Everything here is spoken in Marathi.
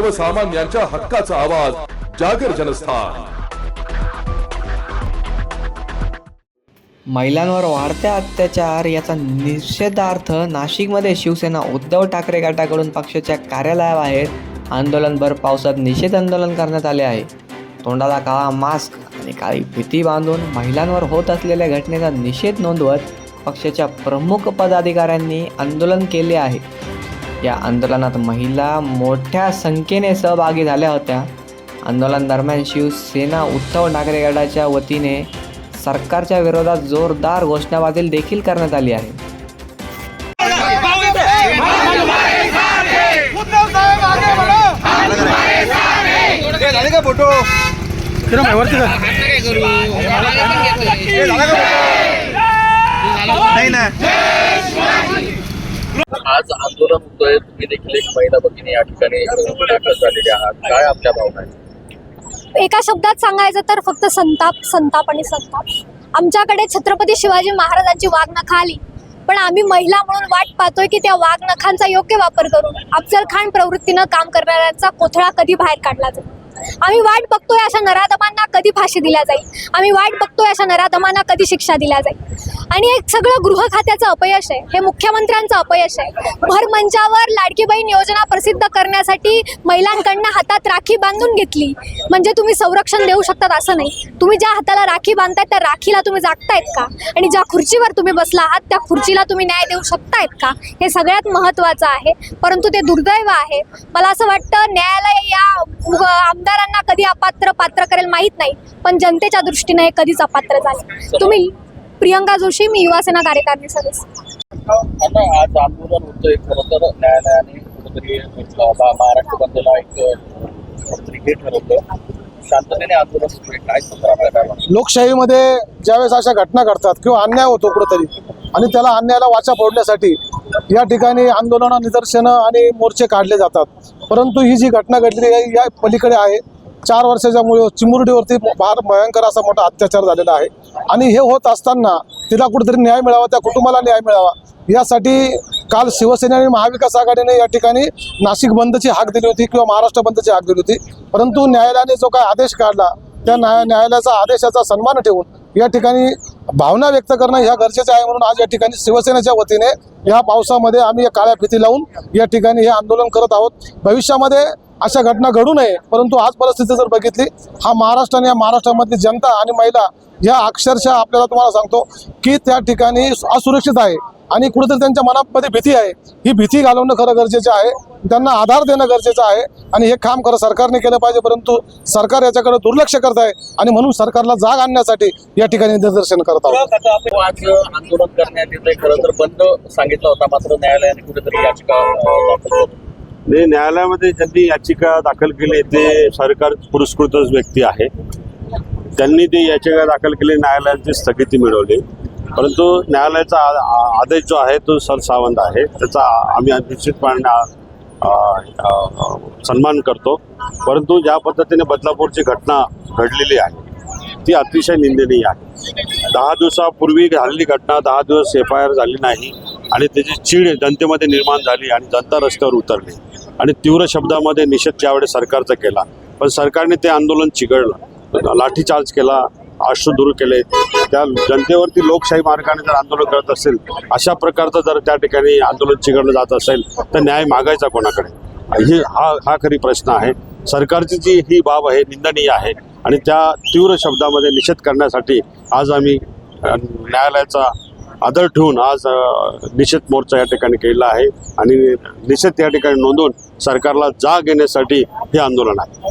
सर्वसामान्यांच्या हक्काचा आवाज जागर जनस्थान. महिलांवर वाढत्या अत्याचार याचा निषेधार्थ नाशिकमध्ये शिवसेना उद्धव ठाकरे गटाकडून पक्षाच्या कार्यालयाबाहेर आंदोलनभर पावसात निषेध आंदोलन करण्यात आले आहे. तोंडाला काळा मास्क आणि काळी भीती बांधून महिलांवर होत असलेल्या घटनेचा निषेध नोंदवत पक्षाच्या प्रमुख पदाधिकाऱ्यांनी आंदोलन केले आहे. या आंदोलनात महिला मोठ्या संख्येने सहभागी झाल्या होत्या. आंदोलन दरम्यान शिवसेना उद्धव ठाकरे गटाच्या वतीने सरकारच्या विरोधात जोरदार घोषणाबाजी देखील करण्यात आली आहे. नाही ना आज आंदोलन होतोय. तुम्ही देखील एक महिला भगिनी या ठिकाणी दाखल झालेले आहात? काय आपल्या भावना आहेत? एका शब्दात सांगायचं तर फक्त संताप संताप आणि संताप. आमच्याकडे छत्रपती शिवाजी महाराजांची वाघनखा आली पण आम्ही महिला म्हणून वाट पाहतोय की त्या वाघनखांचा योग्य वापर करून अफजल खान प्रवृत्तीनं काम करणाऱ्यांचा कोथळा कधी बाहेर काढला जातो आम्ही वाट बघतोय अशा नराधमांना कधी फाशी दिल्या जाईल? आम्ही वाट बघतोय अशा नराधमांना कधी शिक्षा दिल्या जाईल? आणि एक सगळं गृह खात्याचं अपयश आहे. हे मुख्यमंत्र्यांचं अपयश आहे. भर मंचावर लाडकी बहीण योजना प्रसिद्ध करण्यासाठी महिलांकडनं हातात राखी बांधून घेतली. म्हणजे तुम्ही संरक्षण देऊ शकतात असं नाही. तुम्ही ज्या हाताला राखी बांधताय त्या राखीला तुम्ही जागतायत का? आणि ज्या खुर्चीवर तुम्ही बसला आहात त्या खुर्चीला तुम्ही न्याय देऊ शकतायत का? हे सगळ्यात महत्त्वाचं आहे. परंतु ते दुर्दैव आहे. मला असं वाटतं न्यायालय या आमदार आमदारांना कधी अपात्र पात्र करेल माहीत नाही पण जनतेच्या दृष्टीने हे कधीच अपात्र झाले तुम्ही प्रियंका जोशी मी युवासेना कार्यकारिणी सदस्य. आज आंदोलन होतंय खरं तर न्यायालयाने कुठेतरी महाराष्ट्र बंदला एक ठरवलं. शांततेने आंदोलन सुरू आहे काय आपल्या लोकशाहीमध्ये ज्यावेळेस अशा घटना घडतात किंवा अन्याय होतो कुठेतरी आणि त्याला अन्यायाला वाचा फोडण्यासाठी या ठिकाणी आंदोलनं निदर्शनं आणि मोर्चे काढले जातात. परंतु ही जी घटना घडलेली आहे या पलीकडे आहे. चार वर्षाच्या मुळे चिमुरडीवरती फार भयंकर असा मोठा अत्याचार झालेला आहे. आणि हे होत असताना तिला कुठेतरी न्याय मिळावा त्या कुटुंबाला न्याय मिळावा यासाठी काल शिवसेना आणि महाविकास आघाडीने या ठिकाणी नाशिक बंदची हाक दिली होती किंवा महाराष्ट्र बंदची हाक दिली होती. परंतु न्यायालयाने जो काय आदेश काढला त्या न्याय न्यायालयाचा आदेशाचा सन्मान ठेवून या ठिकाणी भावना व्यक्त करणं ह्या गरजेचं आहे म्हणून आज या ठिकाणी शिवसेनेच्या वतीने या पावसामध्ये आम्ही या काळ्या फिती लावून या ठिकाणी हे आंदोलन करत आहोत. भविष्यामध्ये अशा घटना घडू नये परंतु आज परिस्थिती जर बघितली हा महाराष्ट्र आणि या महाराष्ट्रामधली जनता आणि महिला या अक्षरशः आपल्याला तुम्हाला सांगतो की त्या ठिकाणी असुरक्षित आहे. आणि कुठेतरी त्यांच्या मनामध्ये भीती आहे. ही भीती घालवणं खरं गरजेचं आहे. त्यांना आधार देणं गरजेचं आहे. आणि हे काम खरं सरकारने केलं पाहिजे परंतु सरकार याच्याकडे दुर्लक्ष करत आहे. आणि म्हणून सरकारला जाग आणण्यासाठी या ठिकाणी निदर्शन करत आहोत. आज आंदोलन करण्यात खरं तर बंद सांगितलं होता मात्र न्यायालयाने कुठेतरी याचिका दाखल न्यायालयामध्ये ज्यांनी याचिका दाखल केली ते सरकार पुरस्कृतच व्यक्ती आहे. त्यांनी ती याचिका दाखल केली न्यायालयाची स्थगिती मिळवली. परंतु न्यायालयाचा आ- आदेश जो आहे तो सरसावंत आहे. त्याचा आम्ही निश्चितपणे सन्मान करतो. परंतु ज्या पद्धतीने बदलापूरची घटना घडलेली आहे ती अतिशय निंदनीय आहे. दहा दिवसापूर्वी झालेली घटना दहा दिवस एफ आय आर झाली नाही आणि त्याची चीड जनतेमध्ये निर्माण झाली आणि जनता रस्त्यावर उतरली. आणि तीव्र शब्दामध्ये निषेध त्यावेळेस सरकारचा केला पण सरकारने ते आंदोलन चिघळलं. लाठीचार्ज केला अश्रू दूर केले. त्या जनतेवरती लोकशाही मार्गाने जर आंदोलन करत असेल अशा प्रकारचं जर त्या ठिकाणी आंदोलन चिघडलं जात असेल तर न्याय मागायचा कोणाकडे? ही हा हा खरी प्रश्न आहे. सरकारची जी ही बाब आहे निंदनीय आहे आणि त्या तीव्र शब्दामध्ये निषेध करण्यासाठी आज आम्ही न्यायालयाचा आदर ठेवून आज निषेध मोर्चा या ठिकाणी केलेला आहे. आणि निषेध या ठिकाणी नोंदवून सरकारला जाग येण्यासाठी हे आंदोलन आहे.